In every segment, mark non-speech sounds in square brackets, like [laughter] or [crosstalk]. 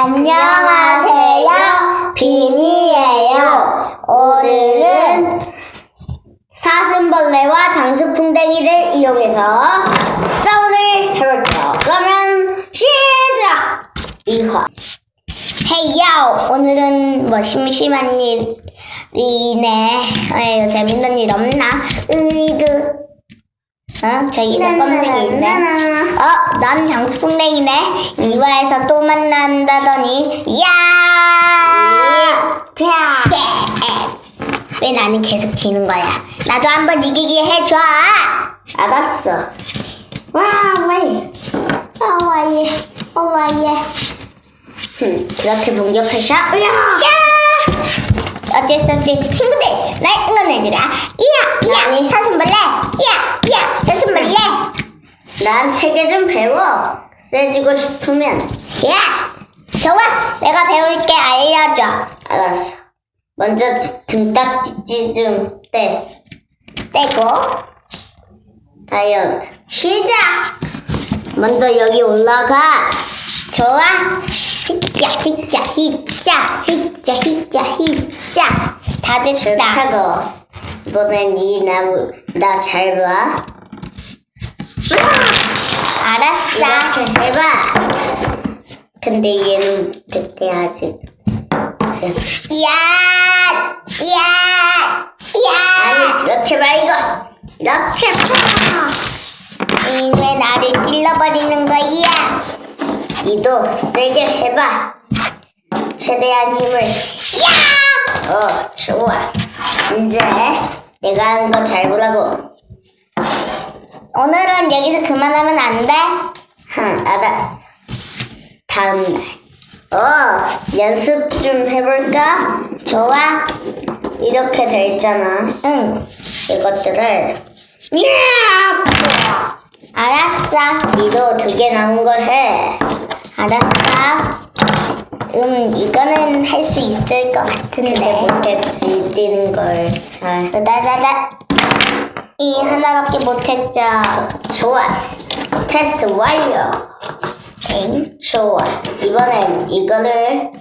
안녕하세요. 비니예요. 오늘은 사슴벌레와 장수풍뎅이를 이용해서 싸움을 해볼게요. 그러면 시작! 2화. 헤이요! 오늘은 뭐 심심한 일이네. 에이, 재밌는 일 없나? 으이그. 어? 저기도 검색이 있네. 어, 난 장수풍뎅이네. 이화에서 또 만난다더니, 야! 자! 예! 왜 나는 계속 지는 거야? 나도 한번 이기게 해줘! 알았어. 와, 왜? 어, 와, 예. 어, 와, 예. 흠, 그렇게 공격하셔? 야! 어쩔 수 없지. 친구들, 날 응원해주라. 이야, 이야, 아니, 사슴벌레. 이야, 이야, 사슴벌레. 난 세계 좀 배워. 세지고 싶으면. 야! 좋아! 내가 배울 게 알려줘. 알았어. 먼저 등딱지 좀 떼. 떼고. 다이언트. 시작! 먼저 여기 올라가. 좋아. 히짜, 히짜, 히짜, 히짜, 히짜, 히짜. 다 됐다. 좋다고. 이번엔 이 나무, 나 잘 봐. 알았어. 이렇게 해봐. 근데 얘는 그때 아직. 야! 야! 야! 아니, 그렇게 말고. 이렇게 파! 이왜 나를 찔러버리는 거야? 니도 세게 해봐. 최대한 힘을. 야! 어, 좋아. 이제 내가 하는 거 잘 보라고. 오늘은 여기서 그만하면 안 돼? 흥, 알았어. 다음 날. 어, 연습 좀 해볼까? 좋아. 이렇게 돼 있잖아. 응. 이것들을. 야! 알았어. 니도 두 개 남은 걸 해. 알았어. 음, 이거는 할 수 있을 것 같은데. 못했지, 뛰는 걸. 잘. 나나나. 이 하나밖에 못했죠. 좋았어. 테스트 완료. 엥? 좋아. 이번엔 이거를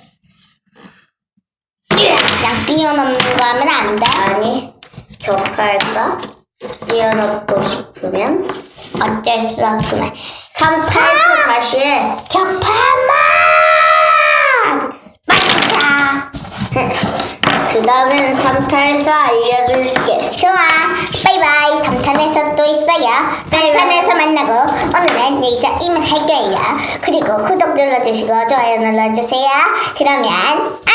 그냥 뛰어넘는 거 하면 안 돼? 아니, 격할까? 뛰어넘고 싶으면 어쩔 수 없구만. 3타에서 다시 해. 격파만! 맞자! [laughs] 그 다음엔 3타에서 알려줄게. 좋아. 바이바이. 3탄에서 또 있어요. 3탄에서 만나고 오늘은 여기서 이만 할 거예요. 그리고 구독 눌러주시고 좋아요 눌러주세요. 그러면!